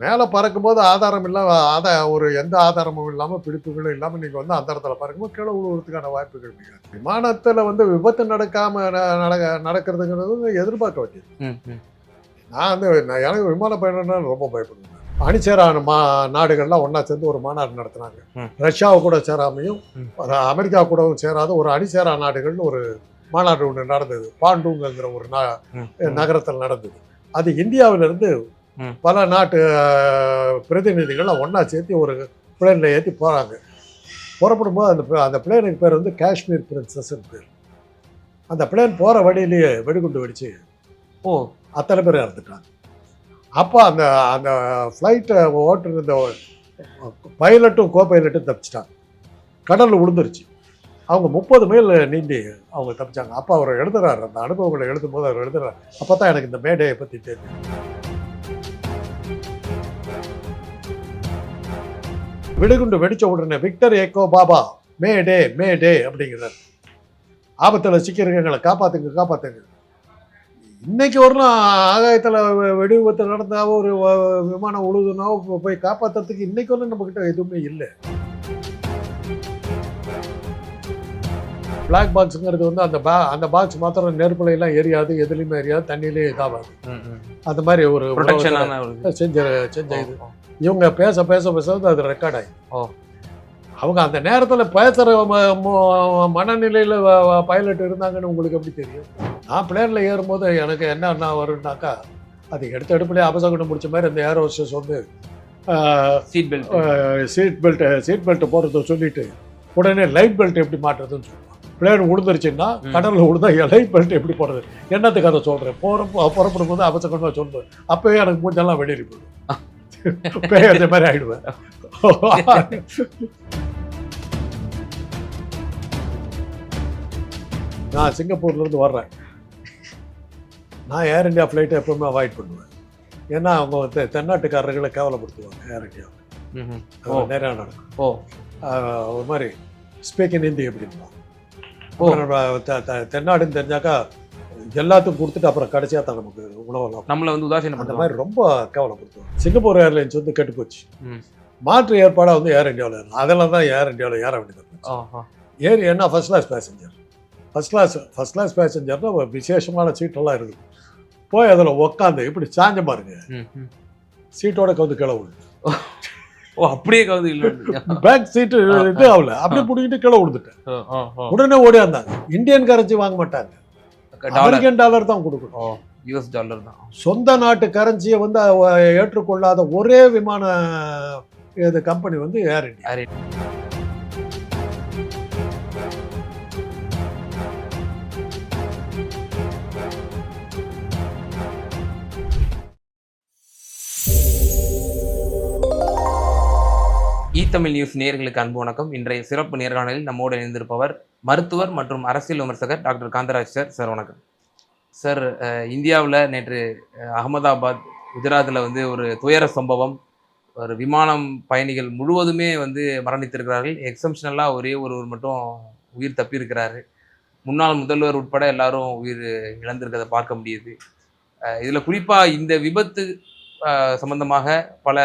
மேலே பறக்கும்போது ஆதாரம் இல்லாம ஆதா ஒரு எந்த ஆதாரமும் இல்லாமல் பிடிப்புகளும் இல்லாமல் நீங்கள் வந்து அந்த இடத்துல பறக்கும்போது கீழே விழுவுறதுக்கான வாய்ப்புகள் மிக. விமானத்தில் வந்து விபத்து நடக்காம ந- நடக்க நடக்கிறதுங்கிறது எதிர்பார்க்க வேண்டியது. நான் வந்து நான் எனக்கு விமான பயணம்னா ரொம்ப பயப்படுவேன் அணிசேரான மா நாடுகள்லாம் ஒன்றா சேர்ந்து ஒரு மாநாடு நடத்துனாங்க. ரஷ்யாவை கூட சேராமையும் அமெரிக்கா கூடவும் சேராத ஒரு அணிசேரா நாடுகள்னு ஒரு மாநாடு ஒன்று நடந்தது பாண்டூங்கிற ஒரு. நகரத்தில் நடந்தது அது இந்தியாவிலிருந்து. பல நாட்டு அஹ், பிரதிநிதிகளை ஒன்றா சேர்த்து ஒரு பிளேனில் ஏற்றி போகிறாங்க புறப்படும் போது அந்த அந்த பிளேனுக்கு பேர் வந்து காஷ்மீர் பிரின்சஸ்ன்னு பேர். அந்த பிளேன் போகிற வழியிலேயே வெடிகுண்டு வெடிச்சு ஓ. அத்தனை பேர் இறந்துட்டாங்க. அப்போ அந்த அந்த ஃப்ளைட்டை ஓட்டுற பைலட்டும் கோ பைலட்டும் தப்பிச்சிட்டாங்க. கடலில் விழுந்துருச்சு அவங்க முப்பது மைல் நீந்தி அவங்க தப்பிச்சாங்க. அப்போ அவர் எழுதுறாரு அந்த அனுபவங்களை எழுதும் போது அவர் எழுதுறாரு. அப்போ தான் எனக்கு இந்த மேடையை பற்றி தெரியும். வெடிகுண்டு வெடிச்ச உடனே விக்டர் ஏக்கோ Baba mayday mayday அப்படிங்கிறார். ஆபத்தில் சிக்கிறவங்களை காப்பாத்துங்க காப்பாத்துங்க. இன்னைக்கு வரலாம் ஆகாயத்தில் வெடி விபத்து நடந்தா ஒரு விமானம் உழுதுனா போய் காப்பாத்துறதுக்கு இன்னைக்கு வரலும் நம்மக்கிட்ட எதுவுமே இல்லை. பிளாக் பாக்ஸுங்கிறது வந்து அந்த பா அந்த பாக்ஸ் மாத்திரம் நெருப்புல எல்லாம் எரியாது எதுலையுமே எரியாது தண்ணியிலே இதாகாது. அந்த மாதிரி ஒரு. செஞ்ச செஞ்ச இது. இவங்க பேச பேச பேச வந்து அது ரெக்கார்ட் ஆகி ஓ. அவங்க அந்த நேரத்தில் பேசுகிற மனநிலையில் பைலட் இருந்தாங்கன்னு உங்களுக்கு எப்படி தெரியும்? நான் பிளேனில் ஏறும்போது எனக்கு என்ன என்ன வரும்னாக்கா அது எடுத்த எடுப்புலேயே அபசகுணம் முடிச்ச மாதிரி அந்த ஏர் ஹோஸ்டஸ் வந்து seat belt seat belt seat belt போடுறத சொல்லிட்டு உடனே லைட் பெல்ட் எப்படி மாட்டுறதுன்னு சொல்லுவாங்க. பிளேன் விழுந்துருச்சுன்னா ம். கடலில் விழுந்தா லைட் பெல்ட் எப்படி போடுறது? என்னத்துக்கு அதை சொல்கிறேன் போகிற புறப்படும் போது அபசகுணமாக சொல்லுவேன் அப்போயே எனக்கு மூஞ்செல்லாம் வெளியேறி போயிடும். பேய் அந்த மாதிரி ஆயிடுவேன் நான் சிங்கப்பூர்ல இருந்து வர்றேன் நான் ஏர் இந்தியா ஃப்ளைட்டை எப்பவுமே அவாய்ட் பண்ணுவேன் ஏன்னா அவங்க தென்னாட்டுக்காரர்களை கேவலப்படுத்துவாங்க ஏர் ஓ. நிறையா நடக்கும் ஓ ஒரு மாதிரி ஸ்பீக் இன் ஹிந்தி தெ- தென்னாடுன்னு தெரிஞ்சாக்கா எல்லாத்துக்கும் கொடுத்துட்டு அப்புறம் கடைசியாக தான் நமக்கு உணவெல்லாம் நம்மள வந்து உதாசீனம் அந்த மாதிரி ரொம்ப கேவலப்படுத்துவாங்க சிங்கப்பூர் ஏர்லைன்ஸ் வந்து கெட்டு போச்சு. மாற்று ஏற்பாடாக வந்து ஏர் இந்தியாவில் அதெல்லாம் தான் ஏர் இந்தியாவில் ஏற வேண்டியது. ஏறி என்ன first class passenger first class first class பேசஞ்சர்னா ஒரு விசேஷமான சீட்டெல்லாம் இருக்குது. போய் அதில் உக்காந்து இப்படி சாஞ்ச பாருங்க. சீட்டோட கவுந்து கிளவு ஓ அப்படியே இல்லை பேக் சீட்டு இது ஆகல. அப்படியே பிடிக்கிட்டு கீழே விழுந்துட்டேன். உடனே ஓடியாந்தாங்க. இந்தியன் கரன்சி வாங்க மாட்டாங்க. அமெரிக்கன் டாலர் தான் கொடுக்கணும். யூஎஸ் டாலர் தான். சொந்த நாட்டு கரன்சியை வந்து ஏற்றுக்கொள்ளாத ஒரே விமான இது கம்பெனி வந்து ஏர் இந்தியா தமிழ் நியூஸ் நேயர்களுக்கு அன்பு வணக்கம். இன்றைய சிறப்பு நேர்காணலில் நம்மோடு இணைந்திருப்பவர் மருத்துவர் மற்றும் அரசியல் விமர்சகர் டாக்டர் காந்தராஜ் சார். சார் வணக்கம். சார் இந்தியாவில் நேற்று அகமதாபாத் குஜராத்தில் வந்து ஒரு துயர சம்பவம். ஒரு விமானம் பயணிகள் முழுவதுமே வந்து மரணித்திருக்கிறார்கள். எக்ஸம்ஷனலாக ஒரே ஒருவர் மட்டும் உயிர் தப்பியிருக்கிறாரு. முன்னாள் முதல்வர் உட்பட எல்லாரும் உயிர் இழந்திருக்கிறத பார்க்க முடியுது. இதில் குறிப்பாக இந்த விபத்து சம்பந்தமாக பல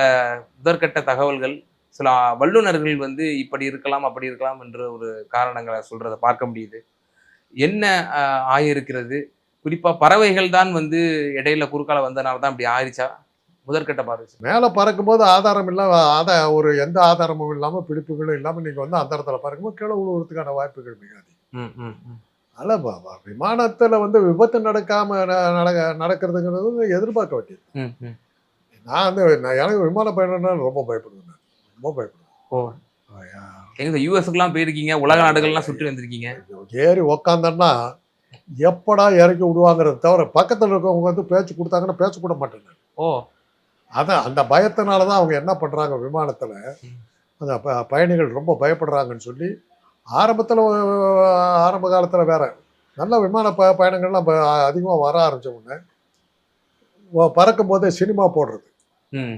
முதற்கட்ட தகவல்கள் சில வல்லுநர்கள் வந்து இப்படி இருக்கலாம் அப்படி இருக்கலாம் என்ற ஒரு காரணங்களை சொல்றதை பார்க்க முடியுது என்ன ஆஹ், ஆயிருக்கிறது குறிப்பா பறவைகள் தான் வந்து இடையில குறுக்கால வந்தனால தான் இப்படி ஆயிடுச்சா முதற்கட்ட பார்வை. மேலே பறக்கும்போது ஆதாரம் இல்லாம ஆதா ஒரு எந்த ஆதாரமும் இல்லாமல் பிடிப்புகளும் இல்லாமல் நீங்கள் வந்து அந்த இடத்துல பறக்கும்போது கீழே விழுவுறதுக்கான வாய்ப்புகள் மிக அதிகம் ம். அதில் விமானத்தில் வந்து விபத்து நடக்காம நடக்க நடக்கிறதுங்கிறது எதிர்பார்க்க வேண்டியது. நான் வந்து நான் எனக்கு விமான பயணம்னா ரொம்ப பயப்படுவேன். ரொம்ப பயப்படுவேன் ஓ எங்க யூஎஸ்க்குலாம் போயிருக்கீங்க? உலக நாடுகள்லாம் சுற்றி வந்திருக்கீங்க. ஏறி உக்காந்தன்னா எப்படா இறக்கி விடுவாங்கிறத தவிர பக்கத்தில் இருக்கவங்க வந்து பேச்சு கொடுத்தாங்கன்னா பேச கூட மாட்டேன். ஓ. அதான் அந்த பயத்தினால தான் அவங்க என்ன பண்ணுறாங்க விமானத்தில். அந்த ப பயணிகள் ரொம்ப பயப்படுறாங்கன்னு சொல்லி ஆரம்பத்தில் ஆரம்ப காலத்தில் வேற நல்ல விமான ப பயணங்கள்லாம் அதிகமாக வர ஆரம்பிச்ச உடனே பறக்கும் போதே சினிமா போடுறது. ம்,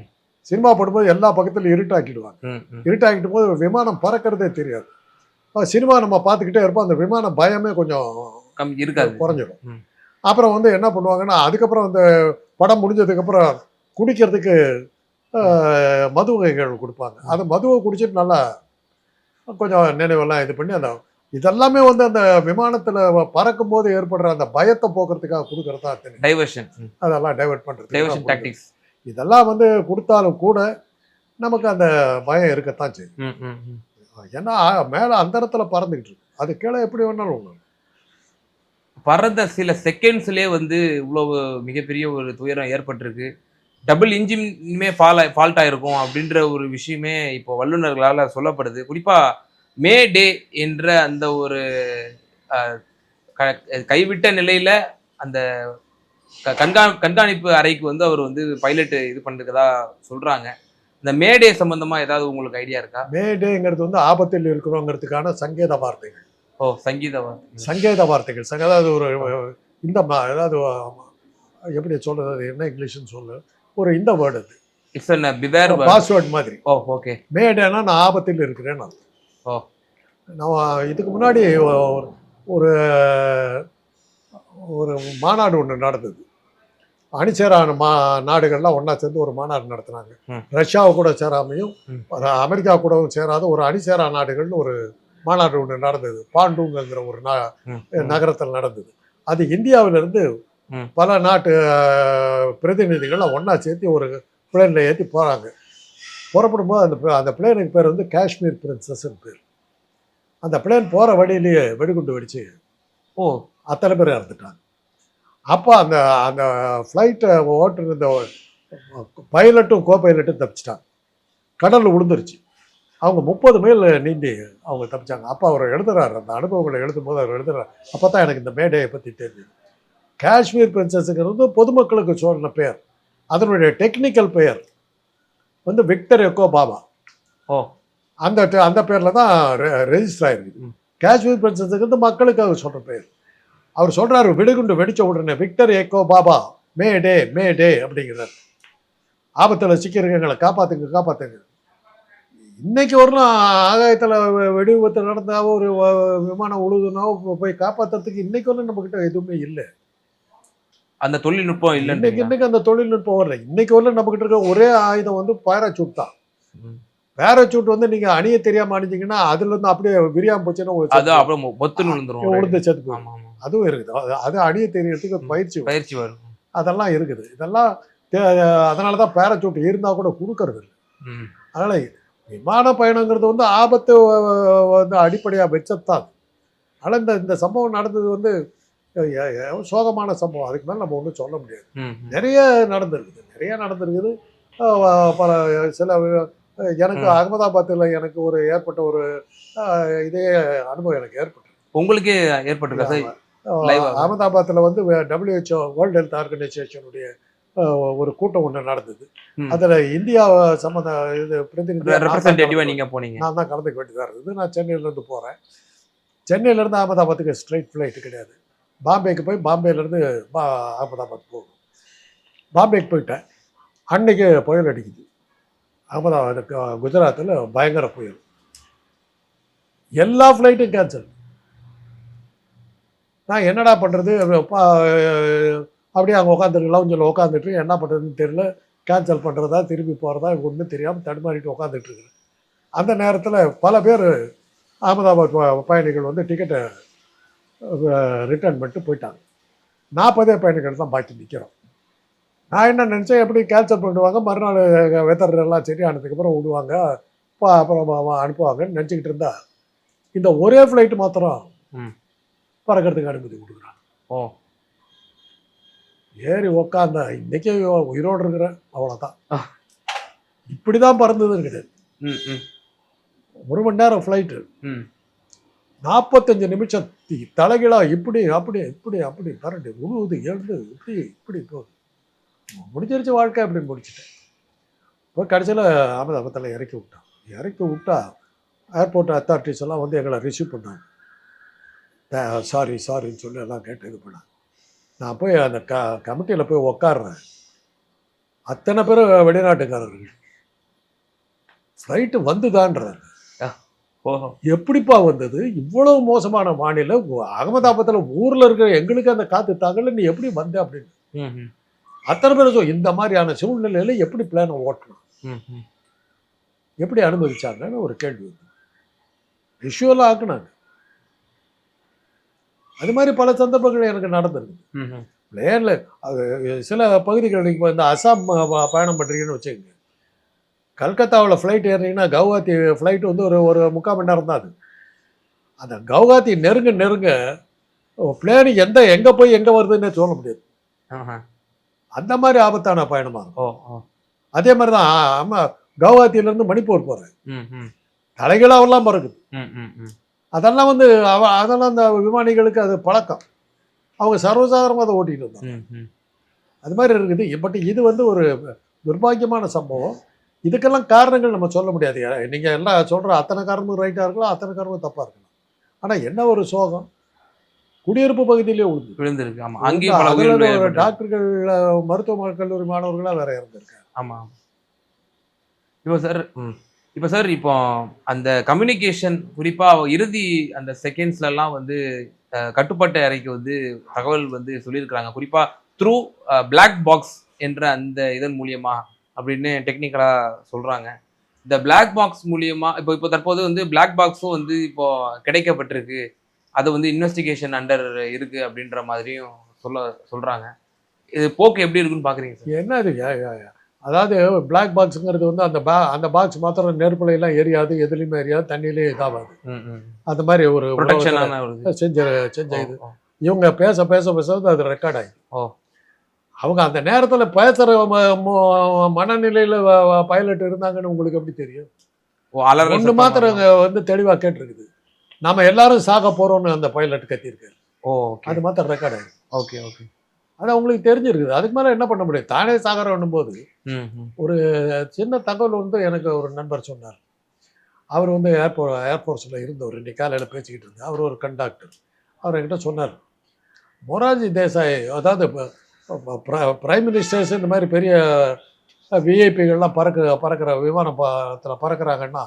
சினிமா போடும்போது எல்லா பக்கத்துலையும் இருட்டாக்கிடுவாங்க. இருட்டாக்கிட்டு போது விமானம் பறக்கிறதே தெரியாது. சினிமா நம்ம பார்த்துக்கிட்டே இருப்போம். அந்த விமான பயமே கொஞ்சம் இருக்காது. குறைஞ்சிடும். அப்புறம் வந்து என்ன பண்ணுவாங்கன்னா அதுக்கப்புறம் அந்த படம் முடிஞ்சதுக்கப்புறம் குடிக்கிறதுக்கு மது வகைகள் கொடுப்பாங்க. அந்த மதுவை குடிச்சிட்டு நல்லா கொஞ்சம் நினைவெல்லாம் இது பண்ணி அந்த இதெல்லாமே வந்து அந்த விமானத்தில் பறக்கும் போது ஏற்படுற அந்த பயத்தை போக்குறதுக்காக கொடுக்கறதா தெரியும். டைவர்ஷன் அதெல்லாம் டைவர்ட் டைவர்ஷன் பண்ணுறது டாக்டிக்ஸ் இதெல்லாம் வந்து கொடுத்தாலும் கூட நமக்கு அந்த பயம் இருக்கத்தான் செய்யும். ம் ம் ம். ஏன்னா மேலே அந்தரத்தில் பறந்துக்கிட்டு இருக்கு. அது கீழே எப்படி வேணாலும் உங்களுக்கு பறந்த சில செகண்ட்ஸ்லயே வந்து இவ்வளவு மிகப்பெரிய ஒரு துயரம் ஏற்பட்டிருக்கு. டபுள் இன்ஜினுமே ஃபால் ஃபால்ட் ஆயிருக்கும் அப்படின்ற ஒரு விஷயமே இப்போ வல்லுநர்களால சொல்லப்படுது. குறிப்பா மே டே என்ற அந்த ஒரு கைவிட்ட நிலையில அந்த கண்கா கண்காணிப்பு அறைக்கு வந்து அவர் வந்து பைலட் இது பண்ணிருக்கதா சொல்றாங்க. இந்த மே டே சம்பந்தமா ஏதாவது உங்களுக்கு ஐடியா இருக்கா? மேடேங்கிறது வந்து ஆபத்தில் இருக்கிறோங்கிறதுக்கான சங்கேத வார்த்தைகள். ஓ சங்கீத வார்த்தை. சங்கேத வார்த்தைகள். அதாவது ஒரு இந்த அதாவது எப்படி சொல்றது அது என்ன இங்கிலீஷ்னு சொல்லு. ஒரு இந்த வேர்டு அது. இட்ஸ் அன் பிவேர் பாஸ்வேர்ட் மாதிரி. ஓ ஓகே மேடேனா நான் ஆபத்தில் இருக்கிறேன்னு அர்த்தம். ஓ. நான் இதுக்கு முன்னாடி ஒரு- ஒரு ஒரு மாநாடு ஒன்று நடந்தது. அணிசேரான மா நாடுகள்லாம் ஒன்றா சேர்ந்து ஒரு மாநாடு நடத்துனாங்க. ரஷ்யாவை கூட சேராமையும் அமெரிக்கா கூடவும் சேராத ஒரு அணிசேரா நாடுகள்னு ஒரு மாநாடு ஒன்று நடந்தது. பாண்டூங்கிற ஒரு நா. நகரத்தில் நடந்தது. அது இந்தியாவிலிருந்து. பல நாட்டு அஹ், பிரதிநிதிகளை ஒன்றா சேர்த்து ஒரு பிளேனில் ஏற்றி போகிறாங்க புறப்படும் போது அந்த அந்த பிளேனுக்கு பேர் வந்து காஷ்மீர் பிரின்சஸ்ன்னு பேர். அந்த பிளேன் போகிற வழியிலேயே வெடிகுண்டு வெடிச்சு ஓ அத்தனை பேர் இறந்துட்டாங்க. அப்போ அந்த அந்த ஃப்ளைட்டை ஓட்டுருந்த பைலட்டும் கோ பைலட்டும் தப்பிச்சிட்டாங்க. கடலில் விழுந்துருச்சு அவங்க முப்பது மைல் நீந்தி அவங்க தப்பிச்சாங்க. அப்போ அவர் எழுதுறாரு அந்த அனுபவங்களை எழுதும் போது அவர் எழுதுறாரு. அப்போ தான் எனக்கு இந்த மேடையை பற்றி தெரியுது. காஷ்மீர் பிரின்சஸுங்கிறது பொதுமக்களுக்கு சொன்ன பெயர். அதனுடைய டெக்னிக்கல் பெயர் வந்து விக்டர் எக்கோ பாபா ஓ. அந்த அந்த பேரில் தான் ரெஜிஸ்டர் ஆயிருக்குது. ம். காஷ்மீர் பிரின்சஸுங்கிறது மக்களுக்கு அவர் சொல்கிற பெயர். அவர் சொல்றாரு வெடிகுண்டு வெடிச்ச உடனே விக்டர் எக்கோ பாபா மே டே மே டே அப்படிங்கிறார். ஆபத்தில் சிக்கிறவங்களை காப்பாத்துங்க காப்பாத்துங்க. இன்னைக்கு வரலாம் ஆகாயத்தில் வெடி விபத்து நடந்தா ஒரு விமானம் உழுதுனா போய் காப்பாத்துறதுக்கு இன்னைக்கு வரலும் நம்மக்கிட்ட எதுவுமே இல்லை. அந்த தொழில்நுட்பம் இன்னைக்கு இல்லைன்னு இன்னைக்கு அந்த தொழில்நுட்பம் வரல. இன்னைக்கு வரலும் நம்மக்கிட்ட இருக்க ஒரே ஆயுதம் வந்து பேராசூட் தான். பேராசூட் வந்து நீங்க அணிய தெரியாம அணிஞ்சீங்கன்னா அதுல இருந்து அப்படியே விரியாம போச்சுன்னா ஒரு அது பொத்துன்னு விழுந்துரும் போயிடும் ஆமா ஆமா அதுவும் இருக்குது அது- அணிய தெரியறதுக்கு. பயிற்சி. பயிற்சி வரும் அதெல்லாம் இருக்குது இதெல்லாம் அதனால தான் பேராசூட் இருந்தா கூட கொடுக்கறது இல்லை. அதனால விமான பயணங்கிறது வந்து ஆபத்து வந்து அடிப்படையா வச்சதுதான் அதனால இந்த இந்த சம்பவம் நடந்தது வந்து சோகமான சம்பவம் அதுக்கு மேல நம்ம ஒன்றும் சொல்ல முடியாது. நிறைய நடந்திருக்குது நிறைய நடந்திருக்குது பல சில எனக்கு. அகமதாபாத்தில் எனக்கு ஒரு ஏற்பட்ட ஒரு இதே அனுபவம் எனக்கு ஏற்பட்டது உங்களுக்கு ஏற்பட்டிருக்கா சார்? அகமதாபாத்தில் வந்து டபிள்யூஹெச்ஓ வேர்ல்டு ஹெல்த் ஆர்கனைசேஷனுடைய ஒரு கூட்டம் ஒன்று நடந்தது. அதில் இந்தியா சம்மந்த இது பிரதிநிதி ரெப்ரசன்டேட்டிவா நீங்க போனீங்க. நான் தான் கலந்துக்க வேண்டியதாக இருக்குது நான் சென்னையிலேருந்து போகிறேன் சென்னையிலேருந்து அகமதாபாத்துக்கு ஸ்ட்ரைட் ஃப்ளைட்டு கிடையாது. பாம்பேக்கு போய் பாம்பேலேருந்து பா அகமதாபாத் போகும். பாம்பேக்கு போயிட்டேன். அன்னைக்கு புயல் அடிக்குது. அகமதாபாத் குஜராத்தில் பயங்கர புயல். எல்லா ஃப்ளைட்டும் கேன்சல் நான் என்னடா பண்ணுறது அப்படியே அங்கே உட்காந்துருக்கலாம் லவுஞ்சில் உட்காந்துட்டு என்ன பண்ணுறதுன்னு தெரியல. கேன்சல் பண்ணுறதா திரும்பி போகிறதா ஒன்றும் தெரியாமல் தடுமாறிட்டு உட்காந்துட்டுருக்குறேன் அந்த நேரத்தில் பல பேர் அகமதாபாத் ப- பயணிகள் வந்து டிக்கெட்டை ரிட்டர்ன் பண்ணிட்டு போயிட்டாங்க. நாற்பதே பயணிகள் தான் பாக்கி நிற்கிறோம் நான் என்ன நினச்சேன் எப்படி கேன்சல் பண்ணிடுவாங்க? மறுநாள் வெதர் எல்லாம் சரி ஆனதுக்கப்புறம் விடுவாங்க. அப்புறம் அனுப்புவாங்கன்னு நினச்சிக்கிட்டு இருந்தா இந்த ஒரே ஃப்ளைட் மாத்திரம் ம். பறக்கிறதுக்கு அனுமதி கொடுக்குறாங்க ஓ. ஏறி உக்காந்த இன்னைக்கே உயிரோடு இருக்கிறேன் அவ்வளோதான். இப்படி தான் பறந்ததுன்னு கிடையாது. ம் ம். ஒரு மணி நேரம் ஃப்ளைட்டு ம். நாற்பத்தஞ்சு நிமிஷம் தலைகீழா இப்படி அப்படி இப்படி அப்படி பரண்டு உழுவுது எழுந்து இப்படி இப்படி போகுது. முடிஞ்சிருச்சு வாழ்க்கை அப்படின்னு முடிச்சிட்டேன். இப்போ கடைசியில் அகமதாபாத்தில் இறக்கி விட்டான். இறக்கி விட்டா ஏர்போர்ட் அத்தாரிட்டிஸ் எல்லாம் வந்து எங்களை ரிசீவ் பண்ணாங்க. சாரி சாரின்னு சொல்லி எல்லாம் கேட்டு இது பண்ணாங்க. நான் போய் அந்த க கமிட்டியில் போய் உக்காடுறேன் அத்தனை பேர் வெளிநாட்டுக்காரர்கள். ஃப்ளைட்டு வந்துதான்றாங்க. ஓஹோ. எப்படிப்பா வந்தது? இவ்வளவு மோசமான உ- அகமதாபாத்தில் ஊர்ல இருக்கிற எங்களுக்கு அந்த காத்து தாங்கல நீ எப்படி வந்த அப்படின்னு. அத்தனை பேர் சொல் இந்த மாதிரியான சூழ்நிலையில எப்படி பிளானை ஓட்டணும். எப்படி அனுமதிச்சாங்கன்னு ஒரு கேள்வி வந்து விஷுவலாக ஆக்குனாங்க. அது மாதிரி பல சந்தர்ப்பங்கள் எனக்கு நடந்திருக்கு. பிளேனில் அது சில பகுதிகள் இப்போ இந்த அசாம் பயணம் பண்ணுறீங்கன்னு வச்சுக்கோங்க கல்கத்தாவில் ஃப்ளைட் ஏறினீங்கன்னா கவுஹாத்தி ஃப்ளைட் வந்து ஒரு ஒரு முக்கால் மணி நேரம் தான் அது அந்த கவுஹாத்தி நெருங்க நெருங்க பிளேனு எந்த எங்கே போய் எங்கே வருதுன்னே சொல்ல முடியாது. அந்த மாதிரி ஆபத்தான பயணமாக இருக்கும் அதே மாதிரி தான் ஆமாம் கவுஹாத்தியிலேருந்து மணிப்பூர் போகிறேன். தலைகளாவெல்லாம் பறக்குது ம், ம், ம். அதெல்லாம் வந்து அவ அதெல்லாம் அந்த விமானிகளுக்கு அது பழக்கம். அவங்க சர்வசாதாரணமாக அதை ஓட்டிகிட்டு இருந்தாங்க. அது மாதிரி இருக்குது. பட் இது வந்து ஒரு துர்பாக்கியமான சம்பவம். இதுக்கெல்லாம் காரணங்கள் நம்ம சொல்ல முடியாது. நீங்கள் எல்லாம் சொல்கிற அத்தனை காரணமும் ரைட்டாக இருக்கலாம் அத்தனை காரணமும் தப்பாக இருக்கலாம். ஆனால் என்ன ஒரு சோகம்? குடியிருப்பு பகுதியிலே உழுது விழுந்திருக்கு. ஆமா. அங்கேயும். டாக்டர்கள் மருத்துவ கல்லூரி மாணவர்களாக வேற இருந்திருக்காங்க ஆமா இப்போ சார். இப்போ சார் இப்போ அந்த கம்யூனிகேஷன் குறிப்பாக இறுதி அந்த செகண்ட்ஸ்லலாம் வந்து கட்டுப்பாட்டு அறைக்கு வந்து தகவல் வந்து சொல்லியிருக்கிறாங்க. குறிப்பாக த்ரூ பிளாக் பாக்ஸ் என்ற அந்த இதன் மூலியமா அப்படின்னு டெக்னிக்கலாக சொல்கிறாங்க இந்த பிளாக் பாக்ஸ் மூலியமா இப்போ இப்போ தற்போது வந்து பிளாக் பாக்ஸும் வந்து இப்போ கிடைக்கப்பட்டிருக்கு. அது வந்து இன்வெஸ்டிகேஷன் அண்டர் இருக்கு அப்படின்ற மாதிரியும் சொல்ல சொல்கிறாங்க இது போக்கு எப்படி இருக்குன்னு பார்க்குறீங்க சார் என்ன அதாவது பிளாக் பாக்ஸுங்கிறது வந்து அந்த பா அந்த பாக்ஸ் மாத்திரம் நெருப்புல எல்லாம் எரியாது எதுலையுமே எரியாது தண்ணியிலே இதாகாது. அந்த மாதிரி ஒரு. செஞ்ச செஞ்ச இது. இவங்க பேச பேச பேச அது ரெக்கார்ட் ஆகி. அவங்க அந்த நேரத்துல ம- மனநிலையில பைலட் இருந்தாங்கன்னு உங்களுக்கு எப்படி தெரியும்? சத்தம் மாத்திரம் வந்து தெளிவா கேட்டிருக்குது. நாம எல்லாரும் சாக போறோம்னு அந்த பைலட் கத்தியிருக்காரு ஓ அது மாத்திரம் ரெக்கார்ட் ஆகி. Okay okay. அது அவங்களுக்கு தெரிஞ்சிருக்குது. அதுக்கு மேல என்ன பண்ண முடியும்? தானே சாகரம் போது ம் சின்ன தகவல் வந்து எனக்கு ஒரு நண்பர் சொன்னார். அவர் வந்து ஏர்போ ஏர்ஃபோர்ஸில் இருந்தவர். இன்னைக்கு காலையில் பேசிக்கிட்டு இருந்தார். அவர் ஒரு கண்டாக்டர். அவர் என்கிட்ட சொன்னார் மொரார்ஜி தேசாய் அதாவது பிரைம் மினிஸ்டர்ஸ் இந்த மாதிரி பெரிய விஐபிகள்லாம் பறக்க பறக்கிற விமானத்தில் பறக்குறாங்கன்னா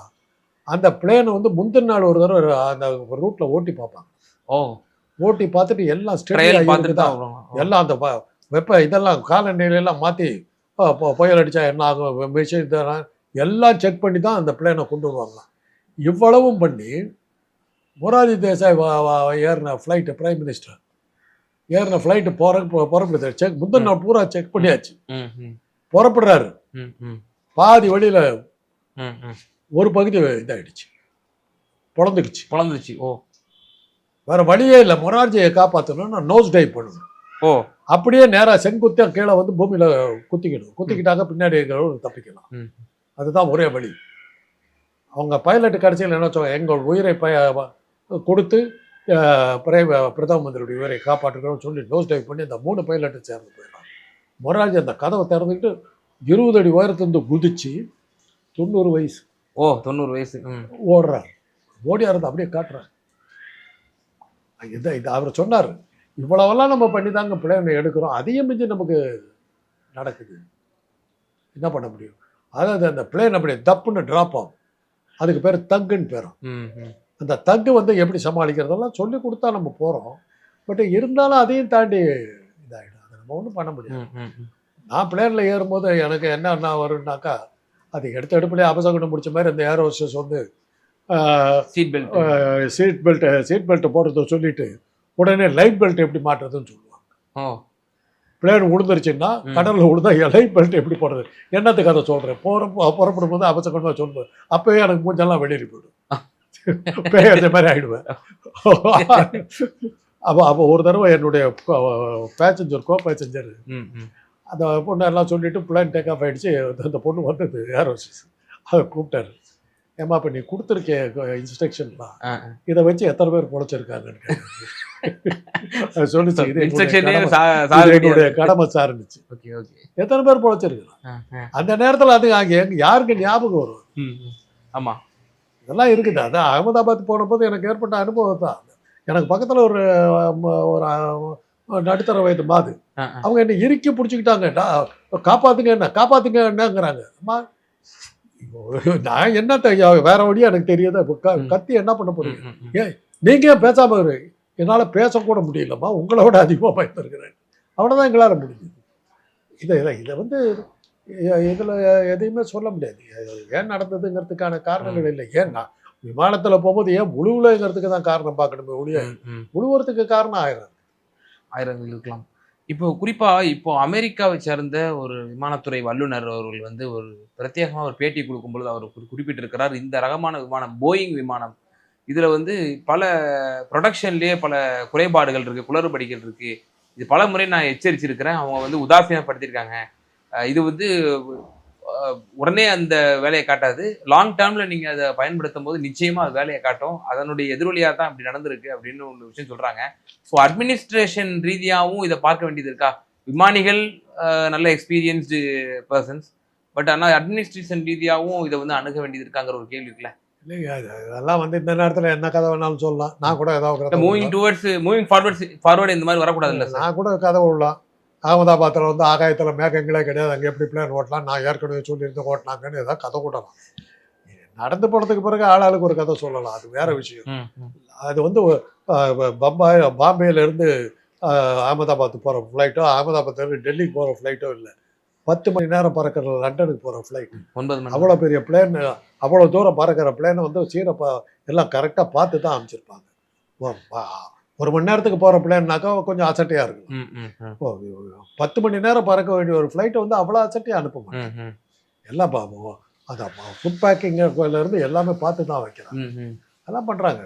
அந்த பிளேனை வந்து முந்தின நாள் ஒரு தடவை அந்த ரூட்டில் ஓட்டி பார்ப்பாங்க. ஓ. ஓட்டி பார்த்துட்டு எல்லாம் ஸ்டெடி பார்த்துட்டு தான். எல்லாம் அந்த வெப்ப இதெல்லாம் காலநிலையெல்லாம் மாற்றி புயல் அடித்தா என்ன ஆகும்? விஷயம் இதெல்லாம் எல்லாம் செக் பண்ணி தான் அந்த பிளேனை கொண்டு வருவாங்களாம். இவ்வளவும் பண்ணி மொரார்ஜி தேசாய் ஏறின ஃப்ளைட்டு பிரைம் மினிஸ்டர் ஏறின ஃப்ளைட்டு போற புறப்படுது. செக் முந்தின நாள் பூரா செக் பண்ணியாச்சு. புறப்படுறாரு. ம் ம். பாதி வழியில் ம் ம். ஒரு பகுதி இதாயிடுச்சு. பொழந்துக்குச்சு. பிளந்துருச்சு ஓ. வேற வழியே இல்லை. மொரார்ஜியை காப்பாற்றணும்னா நோஸ் டைவ் பண்ணணும். ஓ. அப்படியே நேரா செங்குத்தா கீழே வந்து பூமியில குத்திக்கணும் குத்திக்கிட்டாங்க பின்னாடி இருக்கிறவங்க தப்பிக்கலாம். அதுதான் ஒரே வழி. அவங்க பைலட் கடைசியில் என்ன சொல்லுவாங்க எங்கள் உயிரை பய கொடுத்து பிரதம மந்திரியுடைய உயிரை காப்பாற்றுகிறோம்னு சொல்லி நோஸ் டைவ் பண்ணி அந்த மூணு பைலட்டு சேர்ந்து போயிடலாம் மொராஜி அந்த கதவை திறந்துக்கிட்டு இருபது அடி உயரத்துலேருந்து குதிச்சு தொண்ணூறு வயசு ஓ தொண்ணூறு வயசு. ஓடுறார். ஓடியாரது அப்படியே காட்டுறார். இதை இது அவர் சொன்னார். இவ்வளவெல்லாம் நம்ம பண்ணி தாங்க பிள்ளைங்களை எடுக்கிறோம். அதையும் மிஞ்சி நமக்கு நடக்குது. என்ன பண்ண முடியும்? அதாவது அந்த பிளேன் அப்படி தப்புன்னு ட்ராப் ஆகும். அதுக்கு பேர் தங்குன்னு பேரும். அந்த தங்கு வந்து எப்படி சமாளிக்கிறதெல்லாம் சொல்லி கொடுத்தா நம்ம போகிறோம் பட் இருந்தாலும் அதையும் தாண்டி இதாகிடும் அதை நம்ம ஒன்றும் பண்ண முடியாது. நான் பிளேனில் ஏறும்போது எனக்கு என்ன என்ன வரும்னாக்கா அது எடுத்த எடுப்புலேயே அபசகுணம் முடிச்ச மாதிரி இந்த ஏர் ஹோஸ்டஸ் வந்து seat belt seat belt seat belt போடுறத சொல்லிட்டு உடனே லைட் பெல்ட் எப்படி மாட்டுறதுன்னு சொல்லுவாங்க. பிளேன் விழுந்துருச்சுன்னா. கடலில் விழுந்தா லைட் பெல்ட் எப்படி போடுறது? என்னத்துக்கு அதை சொல்கிறேன் போகிற புறப்படும் போது அபசகுணமாக சொல்லுவேன். அப்போயே எனக்கு மூஞ்செல்லாம் வெளியேறி போயிடும். பேயறிஞ்ச மாதிரி ஆகிடுவேன் அப்போ அப்போ ஒரு தடவை என்னுடைய பேசஞ்சர் கோ பேசஞ்சர் அந்த பொண்ணு எல்லாம் சொல்லிட்டு பிளான் டேக் ஆஃப் ஆகிடுச்சு அந்த பொண்ணு வந்தது ஏர் ஹோஸ்டஸ் அதை கூப்பிட்டாரு. ஏமா இப்போ நீ கொடுத்துருக்கே இன்ஸ்ட்ரக்ஷன்லாம் இதை வச்சு எத்தனை பேர் பொழைச்சிருக்காங்கன்னு கேட்டாரு. சொல்லிச்சு இது என்னுடைய கடமை- சார்ந்துச்சு. Okay okay. எத்தனை பேர் பொழைச்சிருக்கலாம் அந்த நேரத்தில் அது அங்கே யாருக்கு ஞாபகம் வரும். ஆமா. இதெல்லாம் இருக்குது. அதான் அகமதாபாத் போன போது எனக்கு ஏற்பட்ட அனுபவம் தான். எனக்கு பக்கத்தில் ஒரு ஒரு நடுத்தர வயது மாது. அவங்க என்ன இறுக்கி பிடிச்சிக்கிட்டாங்க. "டா- காப்பாத்துங்க என்ன காப்பாத்துங்க என்னங்கிறாங்க. அம்மா நான் ஐயா, வேற வழியா எனக்கு தெரியாத. கத்தி என்ன பண்ண போறீங்க ம். நீங்க ஏன் பேசாம என்னால பேசக்கூட முடியலம்மா. உங்களை விட அதிகமாக பயந்துருக்கிறேன். அவ்வளோதான் எங்களால் முடியுது இதை இதை இதை வந்து இதில் எதையுமே சொல்ல முடியாது. ஏன் நடந்ததுங்கிறதுக்கான காரணங்கள் இல்லை. ஏன்னா விமானத்தில் போகும்போது ஏன் முழுவுலங்கிறதுக்கு தான் காரணம் பார்க்கணுமே ஒழிய. முழுவதுக்கு காரணம் ஆயிரம். ஆயிரம் இருக்கலாம். இப்போ குறிப்பா இப்போ அமெரிக்காவை சேர்ந்த ஒரு விமானத்துறை வல்லுநர் அவர்கள் வந்து ஒரு பிரத்யேகமா ஒரு பேட்டி கொடுக்கும்பொழுது அவர் குறி- குறிப்பிட்டிருக்கிறார் இந்த ரகமான விமானம் போயிங் விமானம் இதில் வந்து பல ப்ரொடக்ஷன்லேயே பல குறைபாடுகள் இருக்குது குளறுபடிகள் இருக்குது இது பல முறை நான் எச்சரிச்சிருக்கிறேன். அவங்க வந்து உதாசீனப்படுத்தியிருக்காங்க. இது வந்து உடனே அந்த வேலையை காட்டாது. லாங் டேர்மில் நீங்கள் அதை பயன்படுத்தும் போது நிச்சயமாக அது வேலையை காட்டும். அதனுடைய எதிரொலியாக தான் அப்படி நடந்திருக்கு அப்படின்னு ஒரு விஷயம் சொல்கிறாங்க ஸோ அட்மினிஸ்ட்ரேஷன் ரீதியாகவும் இதை பார்க்க வேண்டியது இருக்கா? விமானிகள் நல்ல எக்ஸ்பீரியன்ஸ்டு பர்சன்ஸ் பட் ஆனால் அட்மினிஸ்ட்ரேஷன் ரீதியாகவும் இதை வந்து அணுக வேண்டியது இருக்காங்கிற ஒரு கேள்வி இருக்குல்ல இல்லைங்க அது- அதெல்லாம் வந்து இந்த நேரத்தில் என்ன கதை வேணாலும் சொல்லலாம். நான் கூட ஏதாவது moving. Towards moving forward forward இந்த மாதிரி வரக்கூடாது இல்லை சார் நான் கூட கதை விடலாம். அகமதாபாத்தில் வந்து ஆகாயத்தில் மேகங்களே கிடையாது. அங்கே எப்படி பிளேன் ஓட்டலாம் நான் ஏற்கனவே சொல்லியிருந்து ஓட்டினாங்கன்னு ஏதாவது கதை விடலாம் நடந்து போனதுக்கு பிறகு ஆளாளுக்கு ஒரு கதை சொல்லலாம். அது வேற விஷயம். அது வந்து பம்பாய் பாம்பேலேருந்து அகமதாபாத் போகிற ஃப்ளைட்டோ அகமதாபாத்லேருந்து டெல்லிக்கு போகிற ஃப்ளைட்டோ இல்லை. பத்து மணி நேரம் பறக்கிற லண்டனுக்கு போகிற ஃப்ளைட் ஒன்பது மணி அவ்வளோ பெரிய பிளேன் அவ்வளோ தூரம் பறக்கிற பிளேனை வந்து சீரை பா எல்லாம் கரெக்டாக பார்த்து தான் அமைச்சிருப்பாங்க ஒரு மணி நேரத்துக்கு போகிற பிளேன்னாக்கா கொஞ்சம் அசட்டையாக இருக்கும். பத்து மணி நேரம் பறக்க வேண்டிய ஒரு ஃப்ளைட்டை வந்து அவ்வளோ அசட்டையாக அனுப்ப மாட்டாங்க. ம், ம், எல்லாம் பாப்போம் அதான் ஃபுட் பேக்கிங்லேருந்து எல்லாமே பார்த்து தான் வைக்கிறாங்க. ம், ம். அதெல்லாம் பண்ணுறாங்க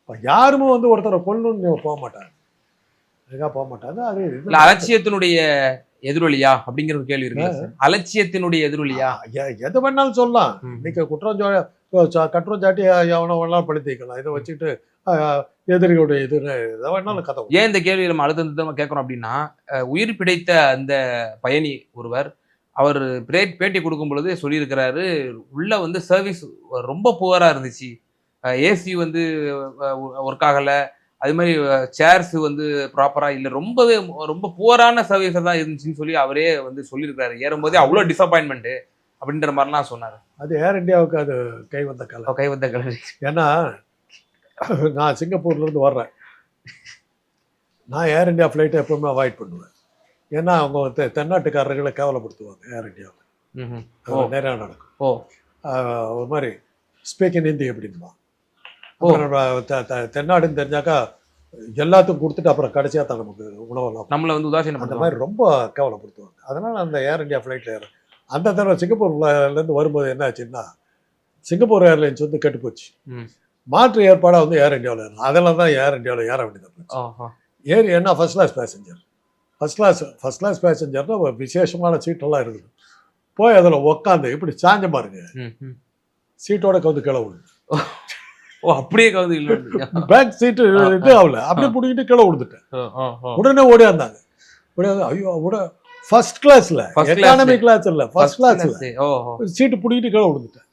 இப்போ யாருமே வந்து ஒருத்தரை கொல்லணும்னு போக மாட்டாங்க. அதுக்காக போக மாட்டாங்க? அது அலட்சியத்தினுடைய எதிரொலியா அப்படிங்கிற ஒரு கேள்வி இருக்குல்ல சார் அலட்சியத்தினுடைய எதிரொலியா? எது வேணாலும் சொல்லலாம். இன்னைக்கு குற்றம் கற்றம் சாட்டி எவனோ வேணாலும் படுத்திக்கலாம் இதை வச்சுட்டு எதிரிகளுடைய இது எதை வேணாலும் கதை ஏன் இந்த கேள்வி நம்ம அழுத்தம் கேட்குறோம் அப்படின்னா உயிர் பிழைத்த அந்த பயணி ஒருவர் அவர் பிரே- பேட்டி கொடுக்கும் பொழுது சொல்லியிருக்கிறாரு உள்ள வந்து சர்வீஸ் ரொம்ப புவரா இருந்துச்சு. ஏசி வந்து ஒர்க் ஆகல. அது மாதிரி சேர்ஸ் வந்து ப்ராப்பரா இல்லை. ரொம்பவே ரொம்ப புவரான சர்வீஸாக தான் இருந்துச்சுன்னு சொல்லி அவரே வந்து சொல்லியிருக்காரு ஏறும்போதே அவ்வளோ டிசப்பாயின்மெண்ட் அப்படின்ற மாதிரிலாம் சொன்னார். அது ஏர் இந்தியாவுக்கு அது கை வந்த கலை கை வந்த கலரி ஏன்னா நான் சிங்கப்பூர்லேருந்து வர்றேன். நான் ஏர் இந்தியா ஃப்ளைட்டை எப்பவுமே அவாய்ட் பண்ணுவேன். ஏன்னா அவங்க தெ- தென்னாட்டுக்காரர்களை கேவலப்படுத்துவாங்க ஏர் அது நிறையா நடக்கும். ஓ. ஒரு மாதிரி ஸ்பீக் இன் ஹிந்தி அப்படின்பா ஓ. அப்புறம் த- த- தென்னாடுன்னு தெரிஞ்சாக்கா எல்லாத்துக்கும் கொடுத்துட்டு அப்புறம் கடைசியாக தான் நமக்கு உணவெல்லாம் நம்மளை வந்து அந்த உதாசீனப்படுத்துவாங்க மாதிரி ரொம்ப கேவலப்படுத்துவாங்க. அதனால் அந்த ஏர் இந்தியா ஃப்ளைட்டில் ஏற அந்த தடவை சிங்கப்பூர்லேருந்து வரும்போது என்ன ஆச்சுன்னா சிங்கப்பூர் ஏர்லைன்ஸ் வந்து கெட்டு போச்சு. ம். மாற்று ஏற்பாடாக வந்து ஏர் இந்தியாவில் ஏறணும். அதெல்லாம் தான் ஏர் இந்தியாவில் ஏற வேண்டியது ஏறி என்ன first class passenger first class first class பேசஞ்சர்னா ஒரு விசேஷமான சீட்டெல்லாம் இருக்குது. போய் அதில் உக்காந்து இப்படி சாஞ்ச பாருங்க. சீட்டோட கவுந்து விழுந்து ஓ அப்படியே கவுது இல்லை பேக் சீட்டு ஆகல அப்படியே பிடிக்கிட்டு கீழே விழுந்துட்டேன். உடனே ஓடியாந்தாங்க ஓடியாந்து ஐயோ உட ஃபர்ஸ்ட் கிளாஸ்ல எக்கானமி கிளாஸ் இல்ல ஃபர்ஸ்ட் கிளாஸ்ல சீட்டு பிடிக்கிட்டு கீழே விழுந்துட்டேன்.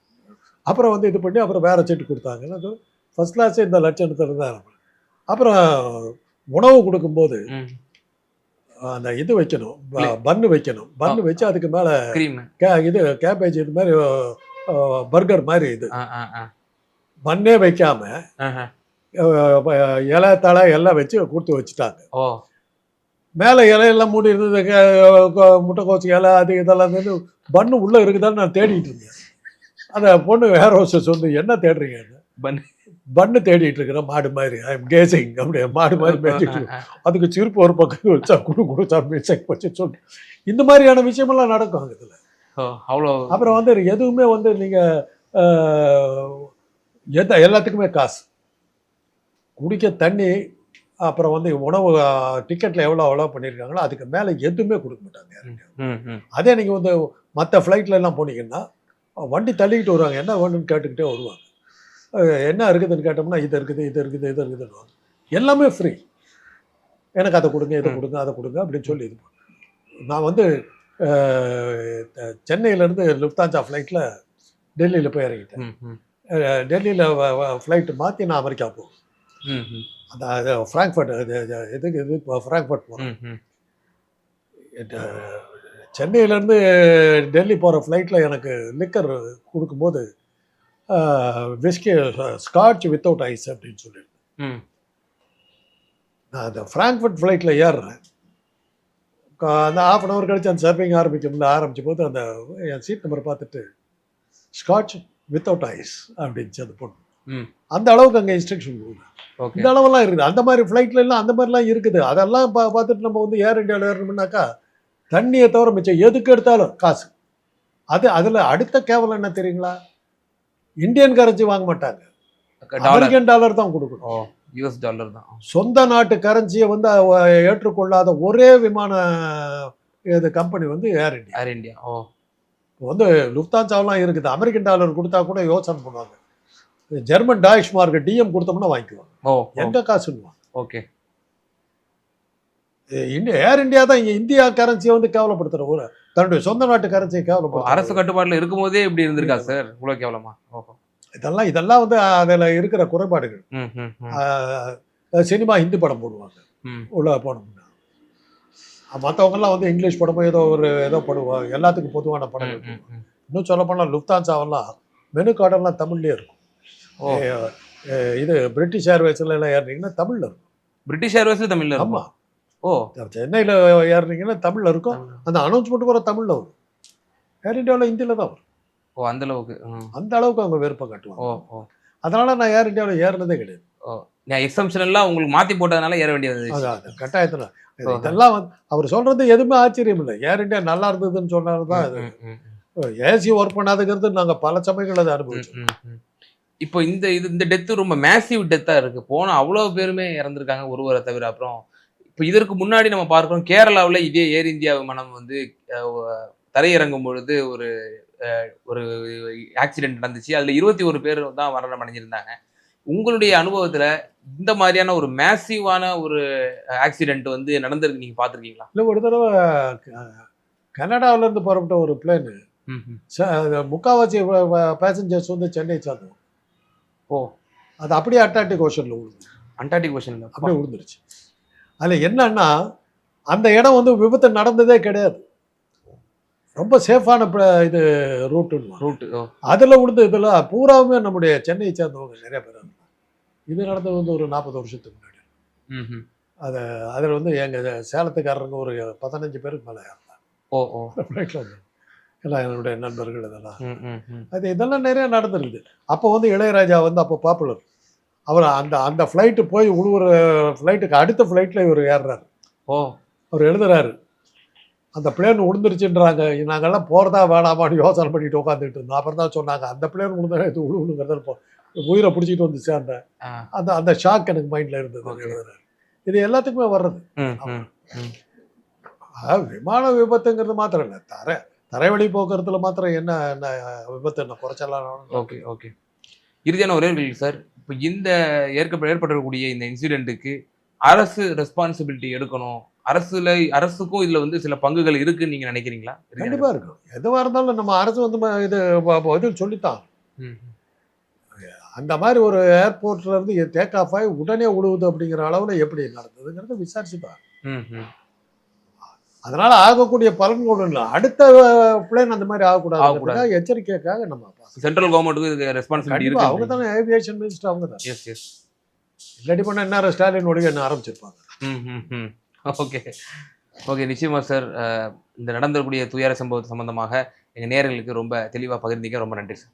அப்புறம் வந்து இது பண்ணி அப்புறம் வேற சீட்டு கொடுத்தாங்க. ஃபர்ஸ்ட் கிளாஸ் இந்த லட்சணத்தில் தான் அப்புறம் உணவு கொடுக்கும்போது அந்த இது வைக்கணும். பன்னு வைக்கணும். பன்னு வச்சு அதுக்கு மேல இது கேபேஜ் இது மாதிரி பர்கர் மாதிரி இது. பன்னே வைக்காம இலை தலை எல்லாம் வச்சு கொடுத்து வச்சுட்டாங்க. மேலே இலையெல்லாம் மூடி இருந்தது க- கொ- முட்டைக்கோசு இலை அது இதெல்லாம் வந்து பண்ணு உள்ளே இருக்குதான்னு நான் தேடிட்டு இருந்தேன். அந்த பொண்ணு வேற ஹோஸ்டஸ் வந்து என்ன தேடுறீங்க பன் பண்ணு. தேடிட்டு இருக்கிறேன் மாடு மாதிரி ஐ எம் கேசிங் அப்படியே மாடு மாதிரி இருக்கேன். அதுக்கு சிரிப்பு ஒரு பக்கம் வச்சா குடு குடுச்சா மியூசிக் வச்சு சொல்லி. இந்த மாதிரியான விஷயமெல்லாம் நடக்கும் அங்க இதுல அவ்வளோ. அப்புறம் வந்து எதுவுமே வந்து நீங்கள் எந்த எல்லாத்துக்குமே காசு. குடிக்க தண்ணி அப்புறம் வந்து உணவு டிக்கெட்டில் எவ்வளோ எவ்வளோ பண்ணியிருக்காங்களோ அதுக்கு மேலே எதுவுமே கொடுக்க மாட்டாங்க ம் ம் அதே நீங்கள் வந்து மற்ற ஃப்ளைட்ல எல்லாம் போனீங்கன்னா வண்டி தள்ளிக்கிட்டு வருவாங்க. என்ன வேணும்னு கேட்டுக்கிட்டே வருவாங்க. என்ன இருக்குதுன்னு கேட்டோம்னா இது இருக்குது இது இருக்குது இது இருக்குதுன்னு எல்லாமே ஃப்ரீ எனக்கு அதை கொடுங்க இதை. கொடுங்க அதை கொடுங்க அப்படின்னு சொல்லி இது. நான் வந்து சென்னையிலேருந்து லுப்தான்சா ஃப்ளைட்டில் டெல்லியில் போய் இறங்கிட்டேன். டெல்லியில் ஃப்ளைட்டு மாற்றி நான் அமெரிக்கா போகும் அந்த ஃப்ராங்க்ஃபர்ட் இது இது- இதுக்கு இது இப்போ ஃப்ராங்க்ஃபர்ட் போகிறேன் சென்னையிலேருந்து டெல்லி போகிற ஃப்ளைட்டில் எனக்கு லிக்கர் கொடுக்கும்போது விஸ்கி ஸ்காட்ச் வித்தவுட் ஐஸ் அப்படின்னு சொல்லி ம். நான் அந்த ஃப்ராங்க்ஃபர்ட் ஃப்ளைட்டில் ஏறுறேன். அந்த ஹாஃப் அன் ஹவர் கழிச்சு அந்த சர்ஃபிங் ஆரம்பிக்கும்ல ஆரம்பிச்ச போது அந்த என் சீட் நம்பர் பார்த்துட்டு ஸ்காட்ச் வித்தவுட் ஐஸ் அப்படின்ச்சு அந்த பொண்ணு. அந்த அளவுக்கு அங்கே இன்ஸ்ட்ரக்ஷன் கொடுங்க. ஓகே இந்த அளவெல்லாம் இருக்குது. அந்த மாதிரி ஃப்ளைட்ல எல்லாம் அந்த மாதிரிலாம் இருக்குது. அதெல்லாம் பா பார்த்துட்டு நம்ம வந்து ஏர் இந்தியாவில் ஏறணும்னாக்கா தண்ணியை தவிர மிச்சம் எதுக்கு எடுத்தாலும் காசு. அது அதில் அடுத்த கேவலம் என்ன தெரியுங்களா? இந்தியன் கரன்சி வாங்க மாட்டாங்க. அமெரிக்கன் டாலர் தான் கொடுக்கணும். யூஎஸ் டாலர் தான். சொந்த நாட்டு கரன்சியை வந்து ஏற்றுக்கொள்ளாத ஒரே விமான இது கம்பெனி வந்து ஏர் இந்தியா ஏர் இந்தியா ஓ. வந்து லுப்தான்சாவெல்லாம் இருக்குது. அமெரிக்கன் டாலர் கொடுத்தா கூட யோசனை பண்ணுவாங்க. ஜெர்மன் டாய்ஷ் மார்க் டிஎம் கொடுத்தோம்னா வாங்கிக்குவாங்க. ஓ எங்க காசுன்னு ஓகே. இந்தியா ஏர் இந்தியா தான் இங்க இந்தியா கரன்சியை வந்து கேவலப்படுத்துற ஒரு தன்னுடைய சொந்த நாட்டு கரன்சியை கேவலப்படுத்துற அரசு கட்டுப்பாட்டுல இருக்கும்போதே இப்படி இருந்திருக்கா சார்? இவ்வளவு கேவலமா? இதெல்லாம் இதெல்லாம் வந்து அதுல இருக்கிற குறைபாடுகள். சினிமா ஹிந்தி படம் போடுவாங்க. உள்ள போனோம்னா. மற்றவங்கெல்லாம் வந்து இங்கிலீஷ் படமோ ஏதோ ஒரு ஏதோ படுவாங்க எல்லாத்துக்கும் பொதுவான ம், படங்கள் ம், ம். இன்னும் சொல்ல போனால் லுப்தான்சாவெல்லாம் மெனு கார்டெல்லாம் தமிழ்லேயே இருக்கும். ஓ. இது பிரிட்டிஷ் ஏர்வேஸ்ல எல்லாம் ஏறினீங்கன்னா தமிழ்ல இருக்கும். பிரிட்டிஷ் ஏர்வேஸ்ல தமிழ்ல ஆமா. இருக்கும் ஓ சென்னையில் ஏறினீங்கன்னா தமிழ்ல இருக்கும். அந்த அனௌன்ஸ்மெண்ட் கூட தமிழ்ல வரும். ஏர் இந்தியாவில் ஹிந்தியில தான் வரும். ஓ அந்த அளவுக்கு. அந்த அளவுக்கு அவங்க விருப்பம் ஓ காட்டுவாங்க. ஓ அதனால நான் ஏர் இந்தியாவில் ஏறினதே கிடையாது. நான் எக்ஸம்ஷன் எல்லாம் உங்களுக்கு மாத்தி போட்டதுனால ஏற வேண்டியது கட்டாயத்தில். இதெல்லாம் வந்து அவர் சொல்றது எதுவுமே ஆச்சரியம் இல்லை. ஏர் இந்தியா நல்லா இருந்ததுன்னு சொன்னாரு தான் அது. ஏசி ஒர்க் பண்ணாதுங்கிறது நாங்க பல சமயங்கள் அதை அனுபவிச்சோம். இப்போ இந்த இது இந்த டெத்து ரொம்ப மேசிவ் டெத்தா இருக்கு. போன அவ்வளவு பேருமே இறந்திருக்காங்க ஒருவரை தவிர. அப்புறம் இப்போ இதற்கு முன்னாடி நம்ம பார்க்கிறோம் கேரளாவுல இதே ஏர் இந்தியா விமானம் வந்து தரையிறங்கும் பொழுது ஒரு ஒரு ஆக்சிடென்ட் நடந்துச்சு. அதுல இருபத்தி ஒரு பேர் தான் மரணம் அடைஞ்சிருந்தாங்க. உங்களுடைய அனுபவத்துல இந்த மாதிரியான ஒரு மேசிவான ஒரு ஆக்சிடென்ட் வந்து நடந்திருக்கு நீங்க பாத்திருக்கீங்களா இல்லை ஒரு தடவை கனடாவுல இருந்து புறப்பட்ட ஒரு பிளேன் முக்காவாசி பேசஞ்சர்ஸ் வந்து சென்னை சார்ந்தோம் ஓ. அது அப்படியே அட்டார்டிக் ஓஷனில் விழுந்து அண்டார்டிக் ஓஷன்ல அப்படியே விழுந்துருச்சு அதில் என்னன்னா அந்த இடம் வந்து விபத்து நடந்ததே கிடையாது. ரொம்ப சேஃபான இது ரூட்டுன்னு ரூட் ஓ. அதில் விழுந்து இதில் பூராவுமே நம்முடைய சென்னையை சேர்ந்தவங்க நிறைய பேர். இது நடந்தது வந்து ஒரு நாற்பது வருஷத்துக்கு முன்னாடி. ம். அதில் வந்து எங்கள் சேலத்துக்காரங்க ஒரு பதினஞ்சு பேருக்கு மேலே இருந்தாங்க ஓ ஓ. ஃப்ளைட்டில் வந்து எல்லாம் என்னுடைய நண்பர்கள் இதெல்லாம். அது இதெல்லாம் நிறைய நடந்திருக்குது. அப்போ வந்து இளையராஜா வந்து அப்போ பாப்புலர் அவர் அந்த அந்த ஃப்ளைட்டு போய் உழுவுற ஃப்ளைட்டுக்கு அடுத்த ஃப்ளைட்டில் இவர் ஏறுறாரு. ஓ. அவர் எழுதுறாரு. அந்த பிளேன் விழுந்துருச்சுன்றாங்க நாங்கெல்லாம் போகிறதா வேணாமான்னு யோசனை பண்ணிட்டு உட்காந்துட்டு இருந்தோம். அப்புறம் தான் சொன்னாங்க அந்த பிளேன் விழுந்தா இது உழுவுங்கிறத போ உயிரை பிடிச்சிட்டு வந்து சேர்ந்தேன். அந்த அந்த ஷாக் எனக்கு மைண்டில் இருந்தது. இது எல்லாத்துக்குமே வர்றது. விமான விபத்துங்கிறது மாத்திரம் இல்லை. தரை தரைவழி போக்குவரத்துல மாத்திரம் என்ன என்ன விபத்து என்ன குறைச்சலாம் ஓகே ஓகே இறுதியான ஒரே கேள்வி சார் இப்போ இந்த ஏற்க ஏற்படக்கூடிய இந்த இன்சிடென்ட்டுக்கு அரசு ரெஸ்பான்சிபிலிட்டி எடுக்கணும். அரசுல அரசுக்கும் இதுல வந்து சில பங்குகள் இருக்குன்னு நீங்க நினைக்கிறீங்களா? கண்டிப்பா இருக்கும். எதுவாக இருந்தாலும் நம்ம அரசு வந்து இது ப- ப- இது சொல்லித்தான். அந்த மாதிரி ஒரு ஏர்போர்ட்ல இருந்து டேக் ஆஃப் ஆகி உடனே உழுவுது அப்படிங்கிற அளவுல எப்படி நடந்ததுங்கிறத விசாரிச்சுப்பா ம், ம். அதனால ஆகக்கூடிய பலன்கள் இல்லை. அடுத்த பிளேன் அந்த மாதிரி ஆகக்கூடாது. எச்சரிக்கைக்காக நம்ம. சென்ட்ரல் கவர்மெண்ட்டுக்கு இதுக்கு ரெஸ்பான்சிபிலிட்டி கண்டிப்பா அவங்க இருக்கு தானே ஏவியேஷன் மினிஸ்டர் அவங்க தான். எஸ் எஸ் இல்லாட்டி பண்ண என்ன ஸ்டாலின் ஒழுங்கு என்ன ஆரம்பிச்சிருப்பாங்க? ம் ம் ம் ஓகே ஓகே நிச்சயமா சார் இந்த நடந்தக்கூடிய துயர சம்பவத்து சம்பந்தமாக எங்க நேயர்களுக்கு ரொம்ப தெளிவா பகிர்ந்தீங்க ரொம்ப நன்றி சார்